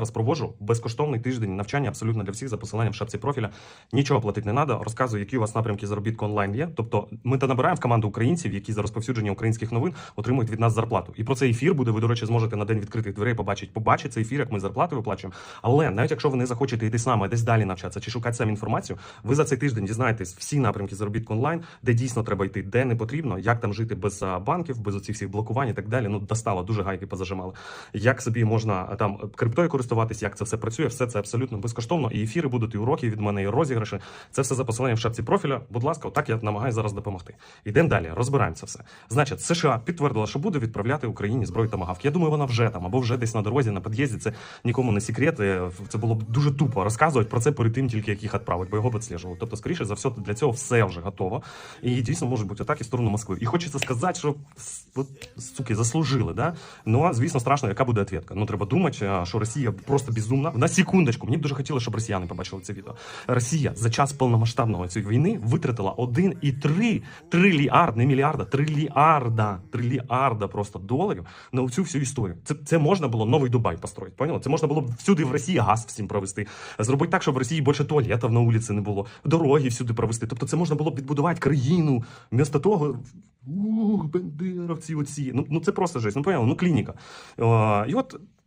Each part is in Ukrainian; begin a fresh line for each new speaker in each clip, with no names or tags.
зараз проводжу безкоштовний тиждень навчання абсолютно для всіх за посиланням в шапці профіля. Нічого платити не треба. Розказую, які у вас напрямки заробітку онлайн є. Тобто, ми та набираємо в команду українців, які за розповсюдження українських новин отримують від нас зарплату. І про цей ефір буде. Ви, до речі, зможете на день відкритих дверей побачити. Побачити цей ефір, як ми зарплати виплачуємо. Але навіть якщо ви не захочете йти нами, десь далі навчатися чи шукати самі інформацію, ви за цей тиждень дізнаєтесь всі напрямки заробітку онлайн, де дійсно треба йти, де не потрібно, як там жити без банків, без оцих всіх блокувань і так далі. Ну достало, дуже гайки позажимали. Як собі можна там криптою користуватись, як це все працює, все це абсолютно безкоштовно. І ефіри будуть, і уроки від мене, і розіграші. Це все за посиланням в шапці профіля. Будь ласка, отак я намагаюся зараз допомогти. Ідемо далі, розбираємо це все. Значить, США підтвердила, що буде відправляти Україні зброю тамагавки. Я думаю, вона вже там або вже десь на дорозі, на під'їзді. Це нікому не секрет. Е, Це було б дуже тупо розказувати про це перед тим, тільки як їх відправити, бо його б відслежували. Тобто, скоріше за все, для цього все вже готово. І дійсно можуть бути атаки в сторону Москви. І хочеться сказати, що суки заслужили, да? Ну а звісно, страшно, яка буде відповідка. Ну треба думати, що Росія просто безумна. На секундочку, мені б дуже хотілося, щоб росіяни побачили це відео. Росія за час повномасштабного цієї війни витратила 1,3 трильярд, не мільярда, трильярда, трильярда просто доларів на цю всю історію. Це, це можна було новий Дубай построїти. Поняли? Це можна було всюди в Росії газ всім провести. Зробити так, щоб в Росії більше туалетів на вулиці не було, дороги всюди провести. Тобто це можна було б відбудувати країну. Вмісто того, ух, бендеровці оці. Ну, ну це просто жесть. Ну поняли? Ну клініка. Е, і от.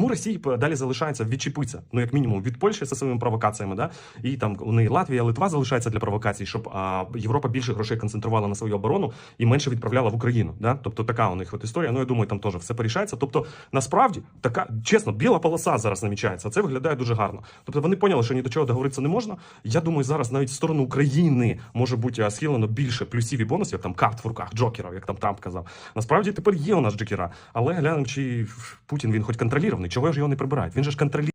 тому Росії п- далі залишається відчепитися. Ну як мінімум від Польщі зі своїми провокаціями, да і там у неї Латвія, Литва залишається для провокацій, щоб а, Європа більше грошей концентрувала на свою оборону і менше відправляла в Україну. Да? Тобто така у них от історія. Ну я думаю, там теж все порішається. Тобто, насправді така чесно, біла полоса зараз намічається. Це виглядає дуже гарно. Тобто вони поняли, що ні до чого договоритися не можна. Я думаю, зараз навіть в сторону України може бути схилено більше плюсів і бонусів, як там карт в руках джокерів, як там Трамп казав. Насправді тепер є у нас джокера, але глянемо, чи Путін він хоч контролірований, чого ж його не прибирають. Він же ж контролює.